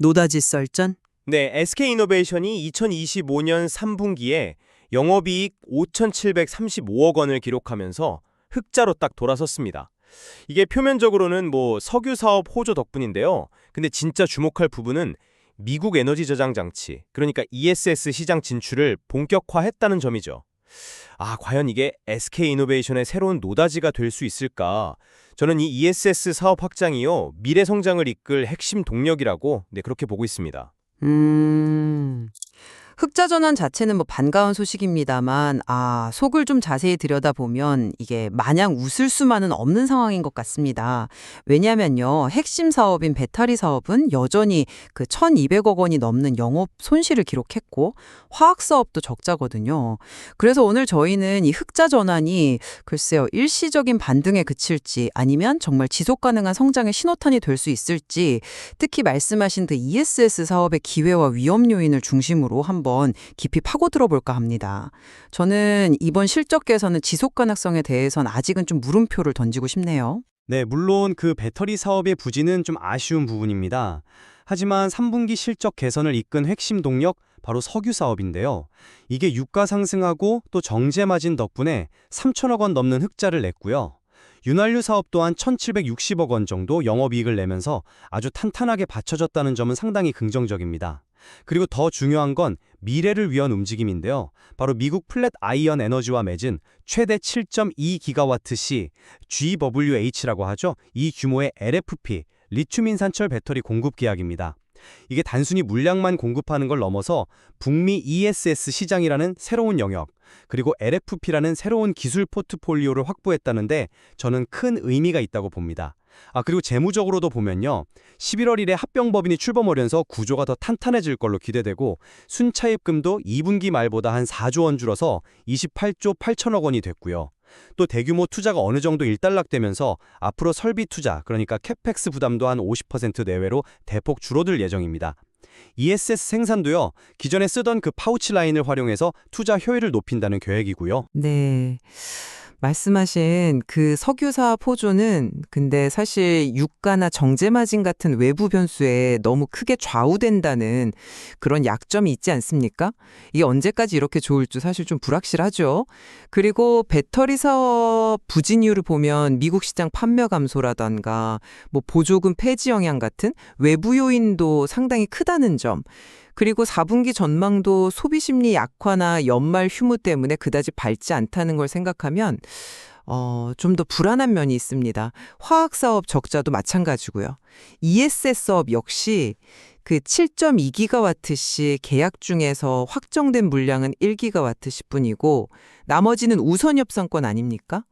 노다지 썰전? 네, SK이노베이션이 2025년 3분기에 영업이익 5,735억 원을 기록하면서 흑자로 딱 돌아섰습니다. 이게 표면적으로는 뭐 석유 사업 호조 덕분인데요. 근데 진짜 주목할 부분은 미국 에너지 저장 장치, 그러니까 ESS 시장 진출을 본격화했다는 점이죠. 아, 과연 이게 SK이노베이션의 새로운 노다지가 될 수 있을까? 저는 이 ESS 사업 확장이요, 미래 성장을 이끌 핵심 동력이라고 네, 그렇게 보고 있습니다. 음. 흑자 전환 자체는 뭐 반가운 소식입니다만, 아, 속을 좀 자세히 들여다보면 이게 마냥 웃을 수만은 없는 상황인 것 같습니다. 왜냐면요, 핵심 사업인 배터리 사업은 여전히 그 1200억 원이 넘는 영업 손실을 기록했고, 화학 사업도 적자거든요. 그래서 오늘 저희는 이 흑자 전환이 글쎄요, 일시적인 반등에 그칠지 아니면 정말 지속 가능한 성장의 신호탄이 될 수 있을지 특히 말씀하신 그 ESS 사업의 기회와 위험 요인을 중심으로 한번 깊이 파고들어 볼까 합니다. 저는 이번 실적 개선은 지속 가능성에 대해선 아직은 좀 물음표를 던지고 싶네요. 네, 물론 그 배터리 사업의 부진은 좀 아쉬운 부분입니다. 하지만 3분기 실적 개선을 이끈 핵심 동력 바로 석유 사업인데요. 이게 유가 상승하고 또 정제 마진 덕분에 3천억 원 넘는 흑자를 냈고요. 윤활유 사업 또한 1,760억 원 정도 영업이익을 내면서 아주 탄탄하게 받쳐졌다는 점은 상당히 긍정적입니다. 그리고 더 중요한 건 미래를 위한 움직임인데요. 바로 미국 플랫 아이언 에너지와 맺은 최대 7.2기가와트시 GWH라고 하죠. 이 규모의 LFP, 리튬 인산철 배터리 공급 계약입니다. 이게 단순히 물량만 공급하는 걸 넘어서 북미 ESS 시장이라는 새로운 영역, 그리고 LFP라는 새로운 기술 포트폴리오를 확보했다는데 저는 큰 의미가 있다고 봅니다. 아, 그리고 재무적으로도 보면요. 11월 1에 합병법인이 출범하면서 구조가 더 탄탄해질 걸로 기대되고 순차입금도 2분기 말보다 한 4조 원 줄어서 28조 8천억 원이 됐고요. 또 대규모 투자가 어느 정도 일단락되면서 앞으로 설비 투자, 그러니까 캐펙스 부담도 한 50% 내외로 대폭 줄어들 예정입니다. ESS 생산도요. 기존에 쓰던 그 파우치 라인을 활용해서 투자 효율을 높인다는 계획이고요. 네. 말씀하신 그 석유사 포조는 근데 사실 유가나 정제 마진 같은 외부 변수에 너무 크게 좌우된다는 그런 약점이 있지 않습니까? 이게 언제까지 이렇게 좋을 줄 사실 좀 불확실하죠. 그리고 배터리 사업 부진 이유를 보면 미국 시장 판매 감소라던가 뭐 보조금 폐지 영향 같은 외부 요인도 상당히 크다는 점. 그리고 4분기 전망도 소비 심리 약화나 연말 휴무 때문에 그다지 밝지 않다는 걸 생각하면 어, 좀 더 불안한 면이 있습니다. 화학 사업 적자도 마찬가지고요. ESS 사업 역시 그 7.2기가와트시 계약 중에서 확정된 물량은 1기가와트시 뿐이고 나머지는 우선 협상권 아닙니까?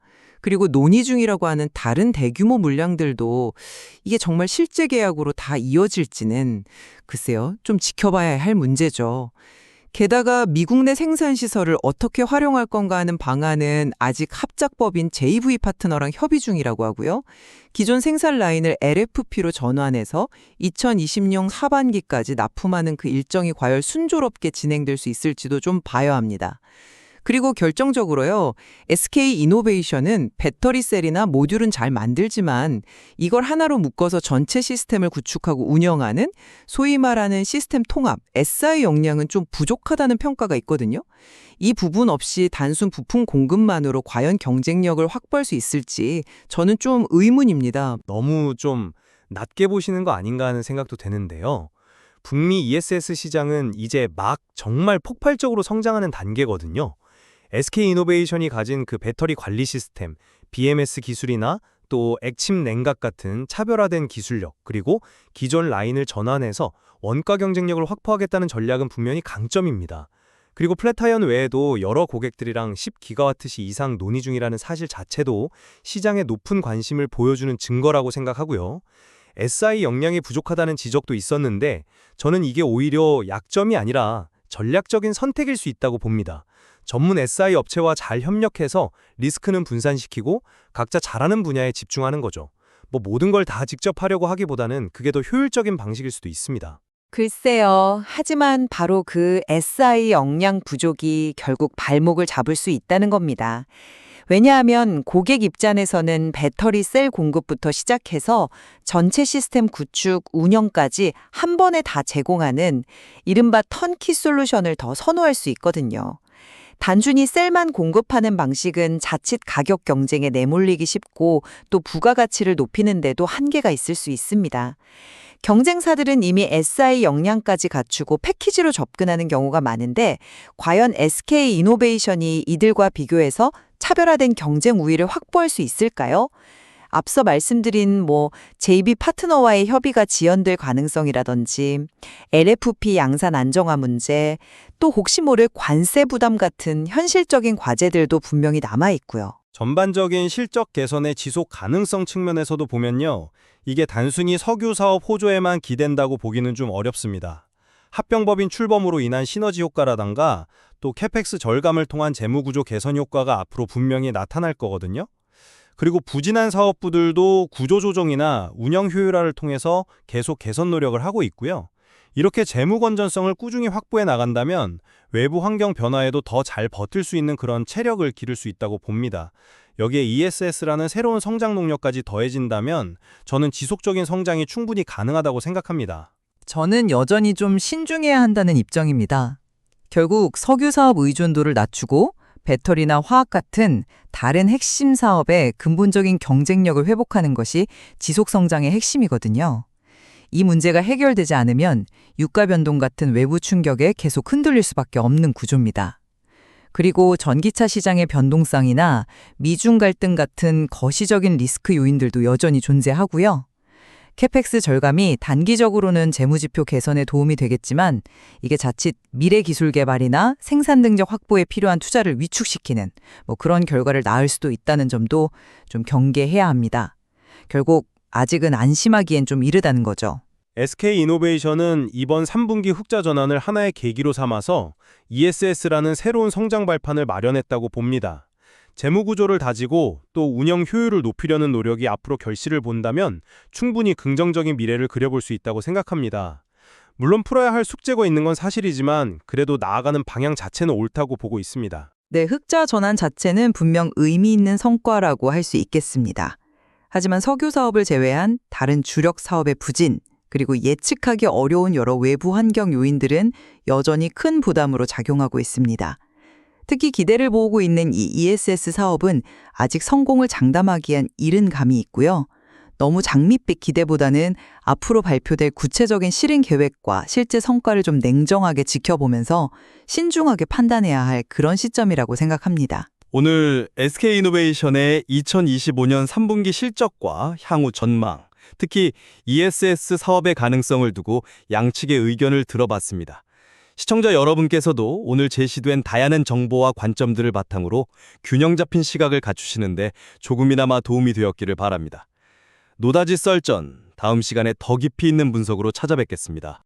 그리고 논의 중이라고 하는 다른 대규모 물량들도 이게 정말 실제 계약으로 다 이어질지는 글쎄요, 좀 지켜봐야 할 문제죠. 게다가 미국 내 생산 시설을 어떻게 활용할 건가 하는 방안은 아직 합작법인 JV 파트너랑 협의 중이라고 하고요. 기존 생산 라인을 LFP로 전환해서 2020년 하반기까지 납품하는 그 일정이 과연 순조롭게 진행될 수 있을지도 좀 봐야 합니다. 그리고 결정적으로요, SK 이노베이션은 배터리 셀이나 모듈은 잘 만들지만 이걸 하나로 묶어서 전체 시스템을 구축하고 운영하는 소위 말하는 시스템 통합, SI 역량은 좀 부족하다는 평가가 있거든요. 이 부분 없이 단순 부품 공급만으로 과연 경쟁력을 확보할 수 있을지 저는 좀 의문입니다. 너무 좀 낮게 보시는 거 아닌가 하는 생각도 되는데요. 북미 ESS 시장은 이제 막 정말 폭발적으로 성장하는 단계거든요. SK이노베이션이 가진 그 배터리 관리 시스템, BMS 기술이나 또 액침 냉각 같은 차별화된 기술력, 그리고 기존 라인을 전환해서 원가 경쟁력을 확보하겠다는 전략은 분명히 강점입니다. 그리고 플랫타이언 외에도 여러 고객들이랑 10기가와트시 이상 논의 중이라는 사실 자체도 시장에 높은 관심을 보여주는 증거라고 생각하고요. SI 역량이 부족하다는 지적도 있었는데 저는 이게 오히려 약점이 아니라 전략적인 선택일 수 있다고 봅니다. 전문 SI 업체와 잘 협력해서 리스크는 분산시키고 각자 잘하는 분야에 집중하는 거죠. 뭐 모든 걸 다 직접 하려고 하기보다는 그게 더 효율적인 방식일 수도 있습니다. 글쎄요. 하지만 바로 그 SI 역량 부족이 결국 발목을 잡을 수 있다는 겁니다. 왜냐하면 고객 입장에서는 배터리 셀 공급부터 시작해서 전체 시스템 구축, 운영까지 한 번에 다 제공하는 이른바 턴키 솔루션을 더 선호할 수 있거든요. 단순히 셀만 공급하는 방식은 자칫 가격 경쟁에 내몰리기 쉽고 또 부가가치를 높이는데도 한계가 있을 수 있습니다. 경쟁사들은 이미 SI 역량까지 갖추고 패키지로 접근하는 경우가 많은데 과연 SK 이노베이션이 이들과 비교해서 차별화된 경쟁 우위를 확보할 수 있을까요? 앞서 말씀드린 뭐 JB 파트너와의 협의가 지연될 가능성이라든지 LFP 양산 안정화 문제, 또 혹시 모를 관세 부담 같은 현실적인 과제들도 분명히 남아 있고요. 전반적인 실적 개선의 지속 가능성 측면에서도 보면요. 이게 단순히 석유 사업 호조에만 기댄다고 보기는 좀 어렵습니다. 합병법인 출범으로 인한 시너지 효과라던가 또 캐펙스 절감을 통한 재무구조 개선 효과가 앞으로 분명히 나타날 거거든요. 그리고 부진한 사업부들도 구조조정이나 운영 효율화를 통해서 계속 개선 노력을 하고 있고요. 이렇게 재무 건전성을 꾸준히 확보해 나간다면 외부 환경 변화에도 더 잘 버틸 수 있는 그런 체력을 기를 수 있다고 봅니다. 여기에 ESS라는 새로운 성장 동력까지 더해진다면 저는 지속적인 성장이 충분히 가능하다고 생각합니다. 저는 여전히 좀 신중해야 한다는 입장입니다. 결국 석유 사업 의존도를 낮추고 배터리나 화학 같은 다른 핵심 사업의 근본적인 경쟁력을 회복하는 것이 지속 성장의 핵심이거든요. 이 문제가 해결되지 않으면 유가 변동 같은 외부 충격에 계속 흔들릴 수밖에 없는 구조입니다. 그리고 전기차 시장의 변동성이나 미중 갈등 같은 거시적인 리스크 요인들도 여전히 존재하고요. 캐펙스 절감이 단기적으로는 재무지표 개선에 도움이 되겠지만 이게 자칫 미래 기술 개발이나 생산 능력 확보에 필요한 투자를 위축시키는 뭐 그런 결과를 낳을 수도 있다는 점도 좀 경계해야 합니다. 결국 아직은 안심하기엔 좀 이르다는 거죠. SK 이노베이션은 이번 3분기 흑자 전환을 하나의 계기로 삼아서 ESS라는 새로운 성장 발판을 마련했다고 봅니다. 재무 구조를 다지고 또 운영 효율을 높이려는 노력이 앞으로 결실을 본다면 충분히 긍정적인 미래를 그려볼 수 있다고 생각합니다. 물론 풀어야 할 숙제가 있는 건 사실이지만 그래도 나아가는 방향 자체는 옳다고 보고 있습니다. 네, 흑자 전환 자체는 분명 의미 있는 성과라고 할 수 있겠습니다. 하지만 석유 사업을 제외한 다른 주력 사업의 부진, 그리고 예측하기 어려운 여러 외부 환경 요인들은 여전히 큰 부담으로 작용하고 있습니다. 특히 기대를 모으고 있는 이 ESS 사업은 아직 성공을 장담하기엔 이른 감이 있고요. 너무 장밋빛 기대보다는 앞으로 발표될 구체적인 실행 계획과 실제 성과를 좀 냉정하게 지켜보면서 신중하게 판단해야 할 그런 시점이라고 생각합니다. 오늘 SK이노베이션의 2025년 3분기 실적과 향후 전망, 특히 ESS 사업의 가능성을 두고 양측의 의견을 들어봤습니다. 시청자 여러분께서도 오늘 제시된 다양한 정보와 관점들을 바탕으로 균형 잡힌 시각을 갖추시는데 조금이나마 도움이 되었기를 바랍니다. 노다지 썰전, 다음 시간에 더 깊이 있는 분석으로 찾아뵙겠습니다.